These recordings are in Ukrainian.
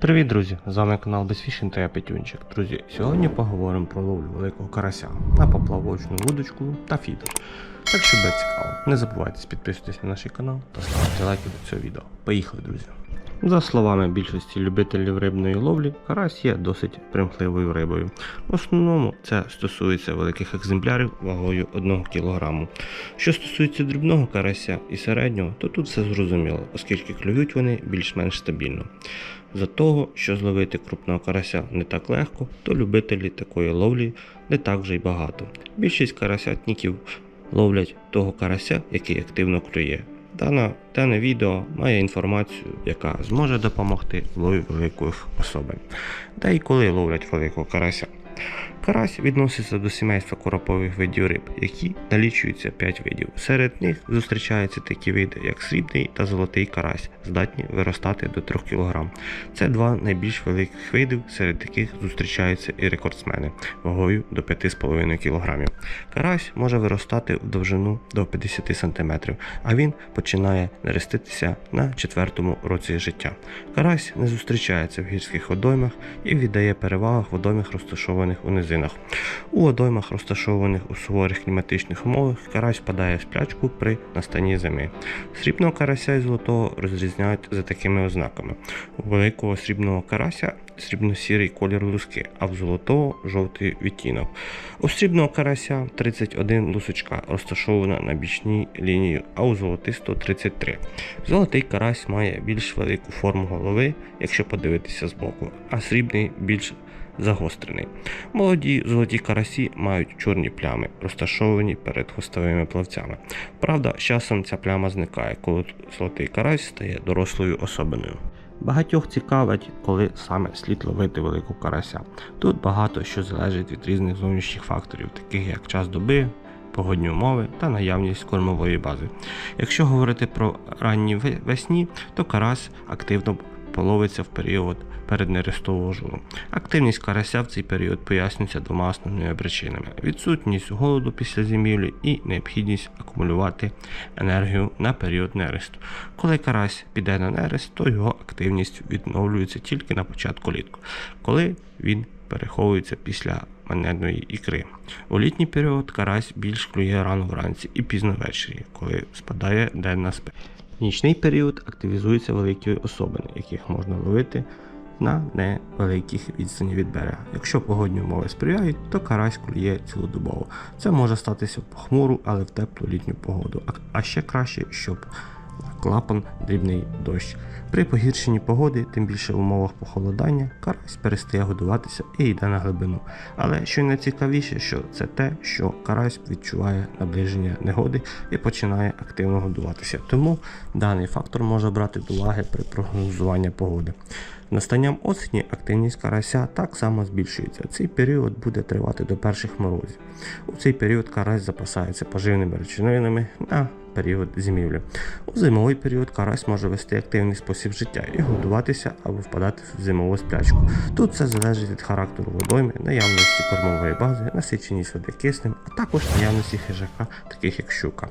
Привіт, друзі! З вами канал Безфішін та я Петюнчик. Друзі, сьогодні поговоримо про ловлю великого карася на поплавочну вудочку та фідер. Так що буде цікаво. Не забувайте підписуватися на наш канал та ставити лайки до цього відео. Поїхали, друзі! За словами більшості любителів рибної ловлі, карась є досить примхливою рибою. В основному це стосується великих екземплярів вагою 1 кг. Що стосується дрібного карася і середнього, то тут все зрозуміло, оскільки клюють вони більш-менш стабільно. За того, що зловити крупного карася не так легко, то любителі такої ловлі не так вже й багато. Більшість карасятників ловлять того карася, який активно клює. Дана, дане відео має інформацію, яка зможе допомогти лові великих особин. Та й коли ловлять великого карася. Карась відноситься до сімейства коропових видів риб, які налічуються 5 видів. Серед них зустрічаються такі види, як срібний та золотий карась, здатні виростати до 3 кг. Це два найбільш великих видів, серед яких зустрічаються і рекордсмени вагою до 5,5 кг. Карась може виростати в довжину до 50 см, а він починає нереститися на четвертому році життя. Карась не зустрічається в гірських водоймах і віддає перевагу водоймах, розташованих у низинах. У водоймах, розташованих у суворих кліматичних умовах, карась впадає в сплячку при настанні зими. Срібного карася і золотого розрізняють за такими ознаками: у великого срібного карася срібно-сірий колір луски, а в золотого жовтий відтінок. У срібного карася 31 лусочка розташована на бічній лінії, а у золотистого 33. Золотий карась має більш велику форму голови, якщо подивитися збоку, а срібний більш загострений. Молоді золоті карасі мають чорні плями, розташовані перед хвостовими плавцями. Правда, з часом ця пляма зникає, коли золотий карась стає дорослою особиною. Багатьох цікавить, коли саме слід ловити велику карася. Тут багато що залежить від різних зовнішніх факторів, таких як час доби, погодні умови та наявність кормової бази. Якщо говорити про ранні весні, то карась активно половиться в період переднерестового журу. Активність карася в цей період пояснюється двома основними причинами: відсутність голоду після зимівлі і необхідність акумулювати енергію на період нересту. Коли карась піде на нерест, то його активність відновлюється тільки на початку літку, коли він переховується після манедної ікри. У літній період карась більш клює рано вранці і пізно ввечері, коли спадає денна спека. В нічний період активізуються великі особини, яких можна ловити на невеликих відстані від берега. Якщо погодні умови сприяють, то карась клює цілодобово. Це може статися в похмуру, але в теплу літню погоду. А- ще краще, щоб клапан дрібний дощ. При погіршенні погоди, тим більше в умовах похолодання, карась перестає годуватися і йде на глибину. Але що найцікавіше, що це те, що карась відчуває наближення негоди і починає активно годуватися. Тому даний фактор може брати до уваги при прогнозуванні погоди. Настанням осені активність карася так само збільшується. Цей період буде тривати до перших морозів. У цей період карась запасається поживними речовинами на період зимівлі. У зимовий період карась може вести активний спосіб життя і годуватися або впадати в зимову сплячку. Тут все залежить від характеру водойми, наявності кормової бази, насиченість води киснем, а також наявності хижака, таких як щука.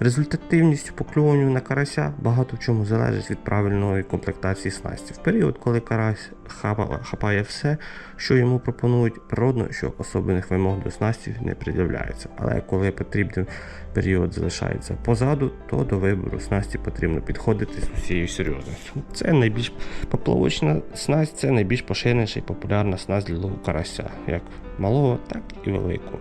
Результативність покльовування на карася багато в чому залежить від правильної комплектації снасті. В період, коли карась хапа- хапає все, що йому пропонують, природно, що особливих вимог до снасті не пред'являється. Але коли потрібний період залишається позаду, то до вибору снасті потрібно підходити з усією серйозністю. Це найбільш поплавочна снасть, це найбільш поширеніша і популярна снасть для лову карася, як малого, так і великого.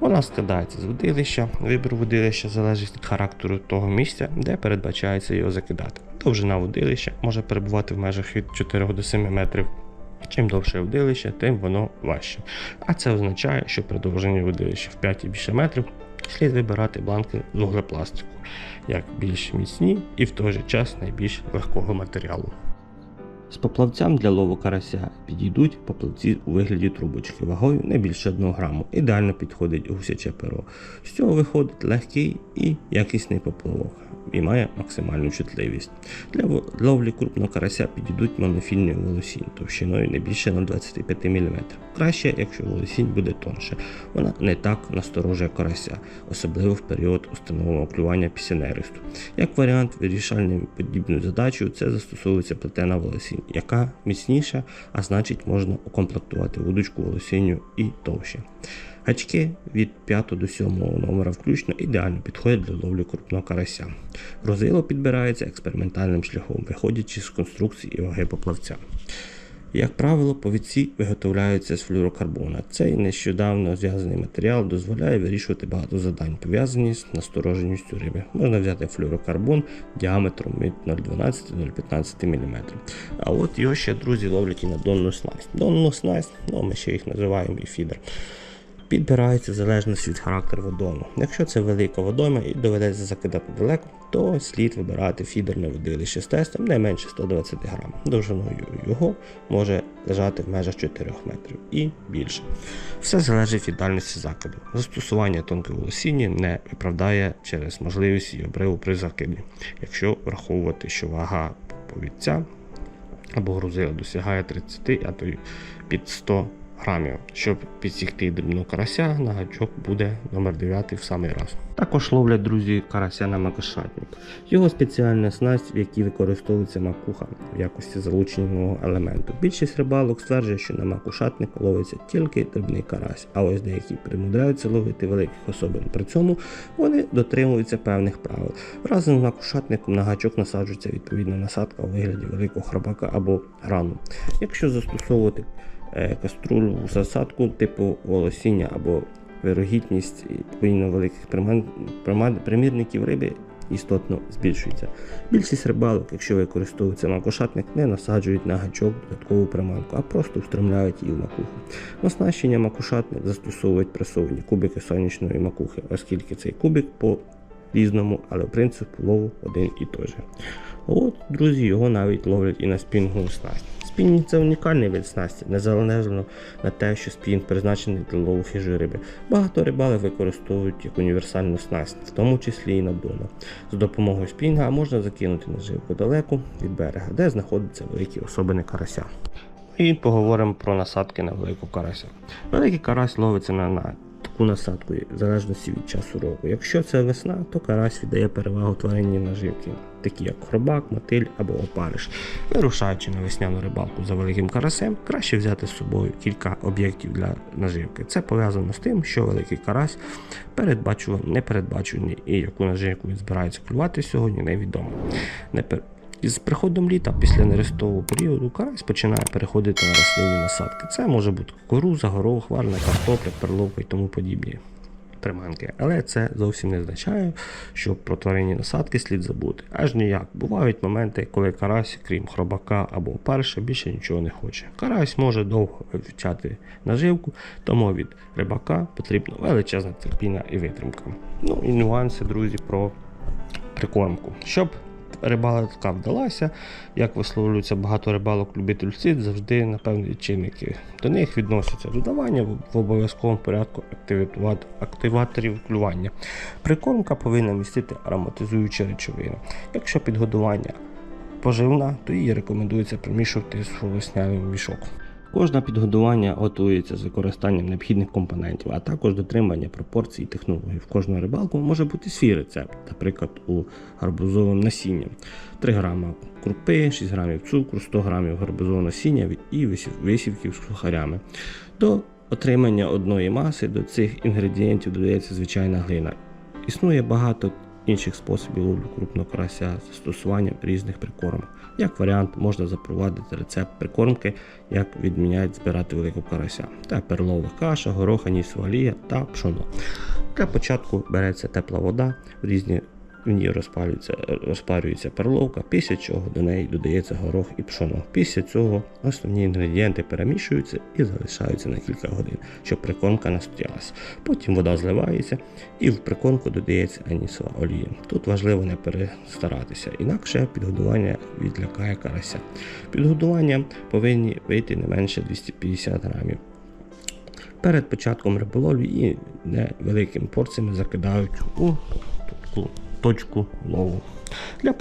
Вона складається з водилища. Вибір водилища залежить від характеру того місця, де передбачається його закидати. Довжина водилища може перебувати в межах від 4 до 7 метрів. Чим довше водилище, тим воно важче. А це означає, що при водилища в 5 і більше метрів слід вибирати бланки з вуглепластику, як більш міцні і в той же час найбільш легкого матеріалу. З поплавцям для лову карася підійдуть поплавці у вигляді трубочки вагою не більше 1 граму. Ідеально підходить гусяче перо. З цього виходить легкий і якісний поплавок і має максимальну чутливість. Для ловлі крупного карася підійдуть монофільні волосінь товщиною не більше 0,25 мм. Краще, якщо волосінь буде тонше. Вона не так насторожує карася, особливо в період установленого клювання після нересту. Як варіант вирішальної подібної задачі, це застосовується плетена волосінь, яка міцніша, а значить можна укомплектувати вудочку волосінню і товще. Гачки від 5 до 7 номера включно ідеально підходять для ловлі крупного карася. Розило підбирається експериментальним шляхом, виходячи з конструкції і ваги поплавця. Як правило, повідці виготовляються з флюрокарбона. Цей нещодавно зв'язаний матеріал дозволяє вирішувати багато завдань, пов'язані з настороженістю риби. Можна взяти флюрокарбон діаметром від 0,12-0,15 мм. А от його ще друзі ловлять і на донну снасть. Донну снасть, ну ми ще їх називаємо і фідер. Підбирається в залежності від характеру водойми. Якщо це велика водойма і доведеться закидати далеко, то слід вибирати фідерне водилище з тестом не менше 120 грам. Довжиною його може лежати в межах 4 метрів і більше. Все залежить від дальності закиду. Застосування тонкої волосіння не виправдає через можливість її обриву при закиді, якщо враховувати, що вага повідця або грузила досягає 30, а то й під 100 грамів. Щоб підсікти дрібну карася, на гачок буде номер 9 в самий раз. Також ловлять друзі карася на макошатник. Його спеціальна снасть, в якій використовується макуха в якості залученого елементу. Більшість рибалок стверджує, що на макушатник ловиться тільки дрібний карась, а ось деякі примудряються ловити великих особин. При цьому вони дотримуються певних правил. Разом з макушатником на гачок насаджується відповідна насадка у вигляді великого храбака або грану. Якщо застосовувати е, каструлю засадку типу волосіння або вирогідність відповідно великих примірників риби істотно збільшується. Більшість рибалок, якщо використовується макошатник, не насаджують на гачок додаткову приманку, а просто встромляють її в макуху. На оснащення макушатник застосовують пресовані кубики сонячної макухи, оскільки цей кубик по різному, але принцип лову один і той же. От, друзі, його навіть ловлять і на спінгову снасть. Спінінг це унікальний вид снасті, незалежно на те, що спінінг призначений для лову хижої риби. Багато рибалок використовують як універсальну снасть, в тому числі і на дону. За допомогою спінга можна закинути наживку далеко від берега, де знаходяться великі особини карася. І поговоримо про насадки на велику карася. Великий карась ловиться на таку насадку, в залежності від часу року. Якщо це весна, то карась віддає перевагу тваринній наживки, такі як хробак, мотиль або опариш. Вирушаючи на весняну рибалку за великим карасем, краще взяти з собою кілька об'єктів для наживки. Це пов'язано з тим, що великий карась передбачуваний, непередбачений і яку наживку він збирається клювати сьогодні, невідомо. Не пер- і з приходом літа після нерестового періоду карась починає переходити на рослинні насадки. Це може бути кукуруза, горох, варна картопля, перловка і тому подібні приманки. Але це зовсім не означає, що про тваринні насадки слід забути. Аж ніяк. Бувають моменти, коли карась, крім хробака або опариша, більше нічого не хоче. Карась може довго вивчати наживку, тому від рибака потрібна величезна терпіння і витримка. Ну і нюанси, друзі, про прикормку. Щоб рибалка вдалася, як висловлюється багато рибалок-любитель слід, завжди на певні чинники. До них відносяться додавання в обов'язковому порядку активаторів клювання. Прикормка повинна містити ароматизуючі речовини. Якщо підгодування поживна, то її рекомендується примішувати з волосняним мішок. Кожне підгодування готується з використанням необхідних компонентів, а також дотримання пропорцій і технологій. В кожну рибалку може бути свій рецепт, наприклад, у гарбузовим насінням. 3 грама крупи, 6 грамів цукру, 100 грамів гарбузового насіння і висівків з сухарями. До отримання одної маси до цих інгредієнтів додається звичайна глина. Існує багато інших способів ловлю крупного карася застосуванням різних прикормок. Як варіант, можна запровадити рецепт прикормки, як відміняють збирати великого карася. Та перлова каша, гороха, аніс олія та пшоно. Для початку береться тепла вода в різні в ній розпалюється, розпарюється перловка, після чого до неї додається горох і пшоно. Після цього основні інгредієнти перемішуються і залишаються на кілька годин, щоб прикормка настоялася. Потім вода зливається і в прикормку додається анісова олія. Тут важливо не перестаратися, інакше підгодування відлякає карася. Підгодування повинні вийти не менше 250 грамів. Перед початком риболовлі і невеликими порціями закидають у таку точку лову. Для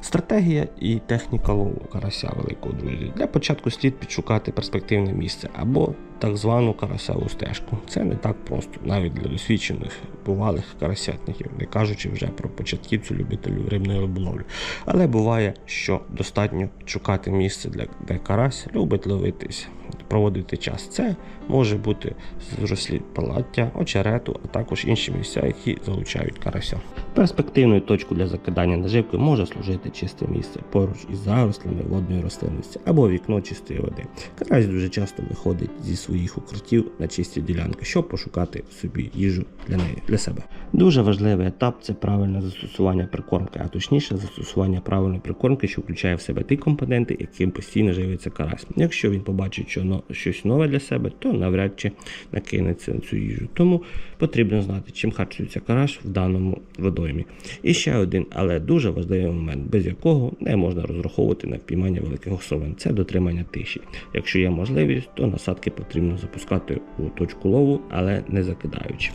стратегія і техніка лову карася великого друзі. Для початку слід підшукати перспективне місце або так звану карасеву стежку. Це не так просто, навіть для досвідчених бувалих карасятників, не кажучи вже про початківцю любителів рибної риболовлі. Але буває, що достатньо шукати місце, для де карась любить ловитись, проводити час. Це може бути зрослі палаття, очерету, а також інші місця, які залучають карася. Перспективною точкою для закидання наживки може служити чисте місце поруч із зарослями водної рослинності або вікно чистої води. Карась дуже часто виходить зі своїх укриттів на чисті ділянки, щоб пошукати собі їжу для неї для себе. Дуже важливий етап це правильне застосування прикормки, а точніше застосування правильної прикормки, що включає в себе ті компоненти, яким постійно живиться карась. Якщо він побачить що щось нове для себе, то навряд чи накинеться на цю їжу. Тому потрібно знати, чим харчується карась в даному водоймі. І ще один, але дуже важливий момент, без якого не можна розраховувати на впіймання великих особин. Це дотримання тиші. Якщо є можливість, то насадки потрібно запускати у точку лову, але не закидаючи.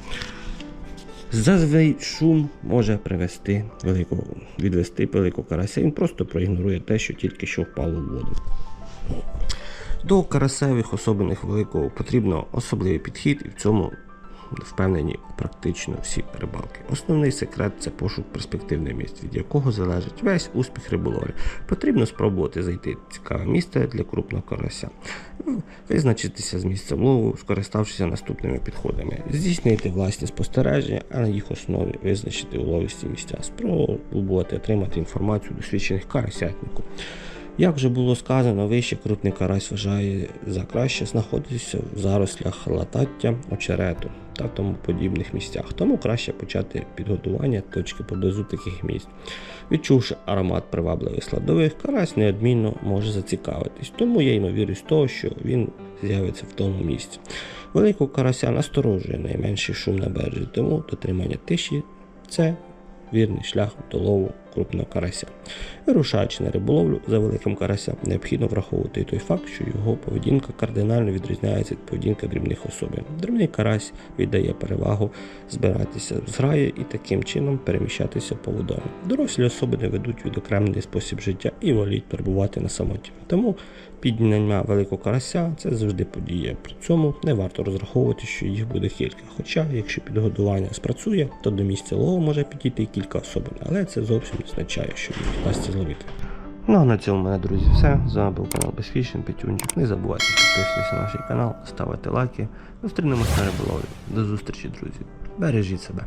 Зазвичай шум може привести великого, відвести великого карася. Він просто проігнорує те, що тільки що впало в воду. До карасевих особиних великого потрібно особливий підхід, і в цьому впевнені практично всі рибалки. Основний секрет це пошук перспективних місць, від якого залежить весь успіх риболовлі. Потрібно спробувати знайти цікаве місце для крупного карася, визначитися з місцем лову, скориставшися наступними підходами, здійснити власні спостереження, а на їх основі визначити уловисті місця, спробувати отримати інформацію досвідчених карасятників. Як вже було сказано, вище крупний карась вважає за краще знаходитися в зарослях латаття, очерету та тому подібних місцях. Тому краще почати підготування точки поблизу таких місць. Відчувши аромат привабливих складових, карась неодмінно може зацікавитись, тому є ймовірність того, що він з'явиться в тому місці. Великого карася насторожує найменший шум на березі, тому дотримання тиші це вірний шлях до лову крупного карася. Вирушаючи на риболовлю за великим карасем, необхідно враховувати і той факт, що його поведінка кардинально відрізняється від поведінки дрібних особин. Дрібний карась віддає перевагу збиратися в зграї і таким чином переміщатися по водомі. Дорослі особини ведуть відокремлений спосіб життя і воліють перебувати на самоті. Тому підняння великого карася це завжди подія. При цьому не варто розраховувати, що їх буде кілька. Хоча, якщо підгодування спрацює, то до місця лову може підійти кілька особин, але це зовсім не означає, що їх вдасться зловити. Ну а на цьому мене, друзі, все. З вами був канал Безфішн Петюнчик. Не забувайте підписуватися на наш канал, ставити лайки. Зустрінемося на риболові. До зустрічі, друзі. Бережіть себе.